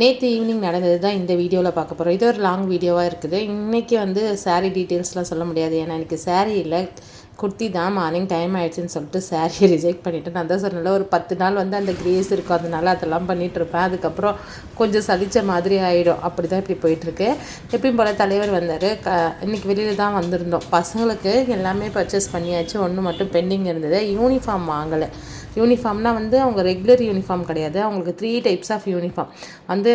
நேற்று ஈவினிங் நடந்தது தான் இந்த வீடியோவில் பார்க்க போகிறோம் இது ஒரு லாங் வீடியோவாக இருக்குது. இன்றைக்கி வந்து சாரீ டீட்டெயில்ஸ்லாம் சொல்ல முடியாது. ஏன்னா எனக்கு சாரீ இல்லை. குர்த்தி தான் மார்னிங் டைம் ஆகிடுச்சின்னு சொல்லிட்டு சாரியை ரிஜெக்ட் பண்ணிவிட்டு நான் தான் சொன்னல ஒரு பத்து நாள் வந்து அந்த கிரேஸ் இருக்கும். அதனால அதெல்லாம் பண்ணிகிட்ருப்பேன் அதுக்கப்புறம் கொஞ்சம் சலித்த மாதிரி ஆகிடும் அப்படி தான் இப்படி போயிட்டுருக்கு. எப்பயும் போல் தலைவர் வந்தார். க இன்றைக்கி வெளியில் தான் வந்திருந்தோம். பசங்களுக்கு எல்லாமே பர்ச்சேஸ் பண்ணியாச்சு. ஒன்று மட்டும் பெண்டிங் இருந்தது. யூனிஃபார்ம் வாங்கலை. யூனிஃபார்ம்னால் வந்து அவங்க ரெகுலர் யூனிஃபார்ம் கிடையாது. அவங்களுக்கு த்ரீ டைப்ஸ் ஆஃப் யூனிஃபார்ம் வந்து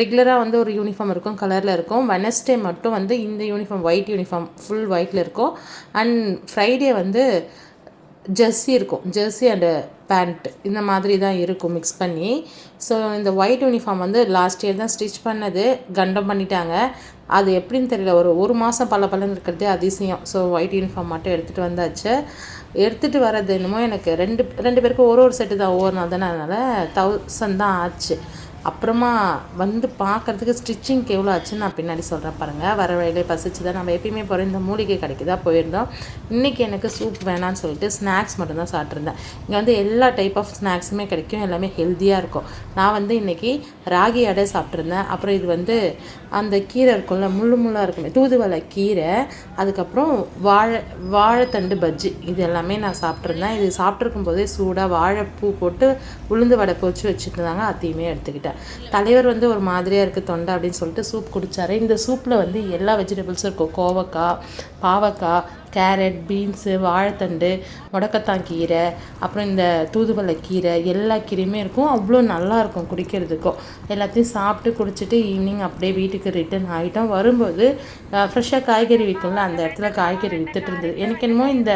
ரெகுலராக வந்து ஒரு யூனிஃபார்ம் இருக்கும் கலரில் இருக்கும். வெனஸ்டே மட்டும் வந்து இந்த யூனிஃபார்ம் ஒயிட் யூனிஃபார்ம் ஃபுல் ஒயிட்டில் இருக்கும். அண்ட் ஃப்ரைடே வந்து ஜெர்சி இருக்கும். ஜெர்சி அண்டு பேண்ட் இந்த மாதிரி தான் இருக்கும் மிக்ஸ் பண்ணி. ஸோ இந்த ஒயிட் யூனிஃபார்ம் வந்து லாஸ்ட் இயர் தான் ஸ்டிச் பண்ணது. கண்டம் பண்ணிட்டாங்க. அது எப்படின்னு தெரியல. ஒரு ஒரு மாதம் பல பலன் இருக்கிறதே அதிசயம். ஸோ ஒயிட் யூனிஃபார்ம் மட்டும் எடுத்துகிட்டு வந்தாச்சு. எடுத்துகிட்டு வர்றது என்னமோ எனக்கு ரெண்டு ரெண்டு பேருக்கும் ஒரு ஒரு செட்டு தான். ஒவ்வொரு நாள் தானே. அதனால் தௌசண்ட் தான் ஆச்சு. அப்புறமா வந்து பார்க்குறதுக்கு ஸ்டிச்சிங்க்கு எவ்வளோ ஆச்சுன்னு நான் பின்னாடி சொல்கிறேன் பாருங்கள் வர வழியிலே பசிச்சு தான் நம்ம எப்பயுமே போகிற இந்த மூலிகை கடைக்கு தான் போயிருந்தோம். இன்றைக்கி எனக்கு சூப் வேணான்னு சொல்லிட்டு ஸ்நாக்ஸ் மட்டும்தான் சாப்பிட்ருந்தேன் இங்கே வந்து எல்லா டைப் ஆஃப் ஸ்நாக்ஸுமே கிடைக்கும் எல்லாமே ஹெல்த்தியாக இருக்கும். நான் வந்து இன்றைக்கி ராகி அடை சாப்பிட்ருந்தேன் அப்புறம் இது வந்து அந்த கீரை இருக்கும்ல முள்ளு முள்ளாக இருக்குமே தூதுவளை கீரை அதுக்கப்புறம் வாழை வாழைத்தண்டு பஜ்ஜி இது எல்லாமே நான் சாப்பிட்ருந்தேன் இது சாப்பிட்ருக்கும் போதே சூடாக வாழைப்பூ போட்டு உளுந்து வடை போச்சு வச்சுருந்தாங்க. அதையுமே எடுத்துக்கிட்டேன். தலைவர் வந்து ஒரு மாதிரியாக இருக்குது தொண்டை அப்படின்னு சொல்லிட்டு சூப் குடித்தாரு இந்த சூப்பில் வந்து எல்லா வெஜிடபிள்ஸும் இருக்கும். கோவக்காய் பாவக்காய் கேரட் பீன்ஸு வாழைத்தண்டு முடக்கத்தான் கீரை அப்புறம் இந்த தூதுவளை கீரை எல்லா கீரையுமே இருக்கும். அவ்வளோ நல்லாயிருக்கும் குடிக்கிறதுக்கும். எல்லாத்தையும் சாப்பிட்டு குடிச்சிட்டு ஈவினிங் அப்படியே வீட்டுக்கு ரிட்டன் ஆகிட்டோம் வரும்போது ஃப்ரெஷ்ஷாக காய்கறி விற்கும்ல அந்த இடத்துல காய்கறி விற்றுட்டு இருந்தது. எனக்கு என்னமோ இந்த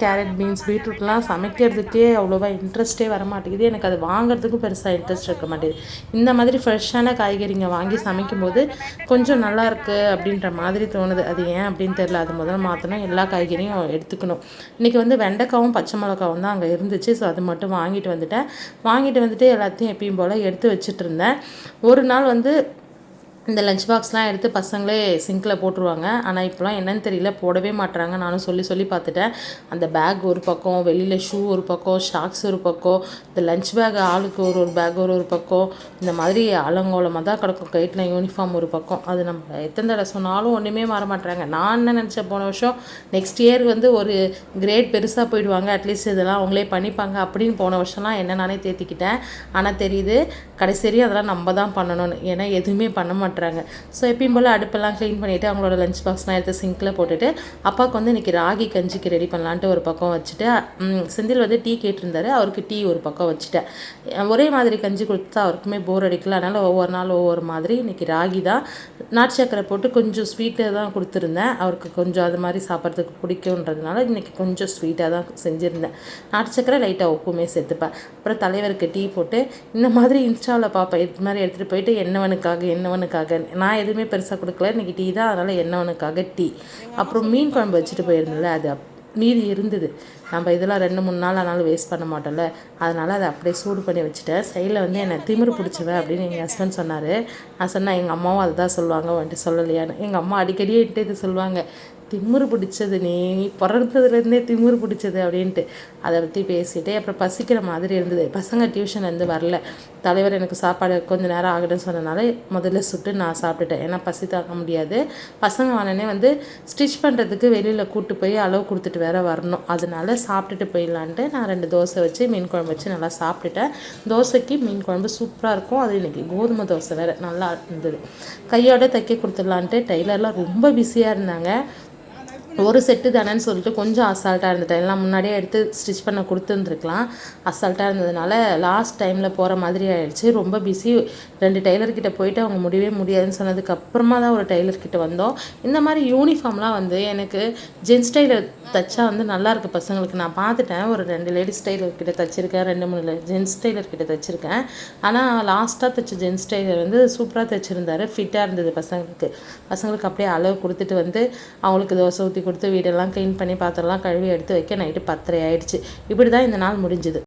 கேரட் பீன்ஸ் பீட்ரூட்லாம் சமைக்கிறதுக்கே அவ்வளோவா இன்ட்ரெஸ்ட்டே வர மாட்டேங்குது எனக்கு அது வாங்குறதுக்கும் பெருசாக இன்ட்ரெஸ்ட் இருக்க மாட்டேங்குது. இந்த மாதிரி ஃப்ரெஷ்ஷான காய்கறிங்க வாங்கி சமைக்கும்போது கொஞ்சம் நல்லா இருக்குது அப்படின்ற மாதிரி தோணுது. அது ஏன் அப்படின்னு தெரில அது முதல்ல மாற்றணும் எல்லா காய்கறியும் எடுத்துக்கணும். இன்றைக்கி வந்து வெண்டைக்காவும் பச்சை மிளகாவும் தான் அங்கே இருந்துச்சு. ஸோ அது மட்டும் வாங்கிட்டு வந்துட்டேன். வாங்கிட்டு வந்துட்டு எல்லாத்தையும் எப்பயும் போல் எடுத்து வச்சுட்டு இருந்தேன். ஒரு நாள் வந்து இந்த லஞ்ச் பாக்ஸ்லாம் எடுத்து பசங்களே சிங்கில் போட்டுருவாங்க. ஆனால் இப்போலாம் என்னன்னு தெரியல. போடவே மாட்டுறாங்க நானும் சொல்லி சொல்லி பார்த்துட்டேன். அந்த பேக் ஒரு பக்கம் வெளியில் ஷூ ஒரு பக்கம் ஷாக்ஸ் ஒரு பக்கம் இந்த லஞ்ச் பேக் ஆளுக்கு ஒரு ஒரு பேக் ஒரு ஒரு பக்கம் இந்த மாதிரி அலங்கோலமாக தான் கிடக்கும். கைட்டில் யூனிஃபார்ம் ஒரு பக்கம். அது நம்ம எத்தனை தடவை சொன்னாலும் ஒன்றுமே மாற மாட்டுறாங்க நான் என்ன நினச்சேன் போன வருஷம்? நெக்ஸ்ட் இயர் வந்து ஒரு கிரேட் பெருசாக போயிடுவாங்க. அட்லீஸ்ட் இதெல்லாம் அவங்களே பண்ணிப்பாங்க அப்படின்னு போன வருஷம்லாம் என்ன நானே தேத்திக்கிட்டேன். ஆனால் தெரியுது கடைசி அதெல்லாம் நம்ம தான் பண்ணணும்னு. ஏன்னா எதுவுமே பண்ண மாட்டேன் மாட்டுறாங்க ஸோ எப்பயும் போல் அடுப்பெல்லாம் க்ளீன் பண்ணிவிட்டு அவங்களோட லஞ்ச் பாக்ஸ்லாம் எடுத்து சிங்கில் போட்டுட்டு அப்பாவுக்கு வந்து இன்றைக்கி ராகி கஞ்சிக்கு ரெடி பண்ணலான்ட்டு ஒரு பக்கம் வச்சுட்டு செந்தில் வந்து டீ கேட்டிருந்தாரு. அவருக்கு டீ ஒரு பக்கம் வச்சுட்டேன். ஒரே மாதிரி கஞ்சி கொடுத்தா அவருக்குமே போர் அடிக்கல. அதனால் ஒவ்வொரு நாள் ஒவ்வொரு மாதிரி இன்றைக்கி ராகி தான். நாட்டு சக்கரை போட்டு கொஞ்சம் ஸ்வீட்டாக தான் கொடுத்துருந்தேன். அவருக்கு கொஞ்சம் அது மாதிரி சாப்பிட்றதுக்கு பிடிக்குன்றதுனால இன்றைக்கி கொஞ்சம் ஸ்வீட்டாக தான் செஞ்சுருந்தேன். நாட்டு சக்கரை லைட்டாக உப்புமே சேர்த்துப்பேன். அப்புறம் தலைவருக்கு டீ போட்டு இந்த மாதிரி இன்ஸ்டாவில் பார்ப்பேன் இது மாதிரி எடுத்துகிட்டு போயிட்டு என்னவனுக்காக என்னவனுக்காக அவனுக்காக நான் எதுவுமே பெருசாக கொடுக்கல. இன்றைக்கி டீ தான். அதனால் என்ன அவனுக்காக டீ? அப்புறம் மீன் குழம்பு வச்சுட்டு போயிருந்தேன்ல அது மீதி இருந்தது. நம்ம இதெல்லாம் ரெண்டு மூணு நாள் ஆனாலும் வேஸ்ட் பண்ண மாட்டோம்ல. அதனால் அதை அப்படியே சூடு பண்ணி வச்சுட்டேன். சைடில் வந்து என்னை திமிரு பிடிச்சவ அப்படின்னு எங்கள் ஹஸ்பண்ட் சொன்னார். நான் சொன்னேன் எங்கள் அம்மாவும் அதுதான் சொல்லுவாங்க. வந்துட்டு சொல்லலையான்னு. எங்கள் அம்மா அடிக்கடியே இது சொல்லுவாங்க. திமுரு பிடிச்சது நீ பிறந்ததுலேருந்தே திமுரு பிடிச்சது அப்படின்ட்டு. அதை பற்றி பேசிட்டு அப்புறம் பசிக்கிற மாதிரி இருந்தது. பசங்க டியூஷன் வந்து வரல. தலைவர் எனக்கு சாப்பாடு கொஞ்சம் நேரம் ஆகணும்னு சொன்னனால முதல்ல சுட்டு நான் சாப்பிட்டுட்டேன். ஏன்னா பசி தாக்க முடியாது. பசங்க வானனே வந்து ஸ்டிச் பண்ணுறதுக்கு வெளியில் கூப்பிட்டு போய் அளவு கொடுத்துட்டு வேற வரணும். அதனால சாப்பிட்டுட்டு போயிடலான்ட்டு நான் ரெண்டு தோசை வச்சு மீன் குழம்பு வச்சு நல்லா சாப்பிட்டுட்டேன். தோசைக்கு மீன் குழம்பு சூப்பராக இருக்கும். அது இன்றைக்கி கோதுமை தோசை வேறு நல்லா இருந்தது. கையோட தைக்க கொடுத்துடலான்ட்டு டெய்லர்லாம் ரொம்ப பிஸியாக இருந்தாங்க. ஒரு செட்டு தானேன்னு சொல்லிட்டு கொஞ்சம் அசால்ட்டாக இருந்துட்டேன். எல்லாம் முன்னாடியே எடுத்து ஸ்டிச் பண்ண கொடுத்துருந்துருக்கலாம். அசால்ட்டாக இருந்ததுனால லாஸ்ட் டைமில் போகிற மாதிரி ஆயிடுச்சு. ரொம்ப பிஸி ரெண்டு டெய்லர்கிட்ட போயிட்டு அவங்க முடியவே முடியாதுன்னு சொன்னதுக்கப்புறமா தான் ஒரு டெய்லர்கிட்ட வந்தோம். இந்த மாதிரி யூனிஃபார்ம்லாம் வந்து எனக்கு ஜென்ஸ் டெய்லர் தைச்சா வந்து நல்லாயிருக்கு பசங்களுக்கு. நான் பார்த்துட்டேன். ஒரு ரெண்டு லேடிஸ் டெய்லர்கிட்ட தைச்சிருக்கேன். ரெண்டு மூணு ஜென்ஸ் டெய்லர்கிட்ட தைச்சிருக்கேன். ஆனால் லாஸ்ட்டாக தைச்ச ஜென்ஸ் டெய்லர் வந்து சூப்பராக தைச்சிருந்தாரு. ஃபிட்டாக இருந்தது பசங்களுக்கு. பசங்களுக்கு அப்படியே அளவு கொடுத்துட்டு வந்து அவங்களுக்கு தோசை ஊற்றி கொடுத்து வீடெல்லாம் க்ளீன் பண்ணி பாத்திரம்லாம் கழுவி எடுத்து வைக்க நைட்டு பத்தரை ஆயிடுச்சு. இப்படி தான் இந்த நாள் முடிஞ்சுது.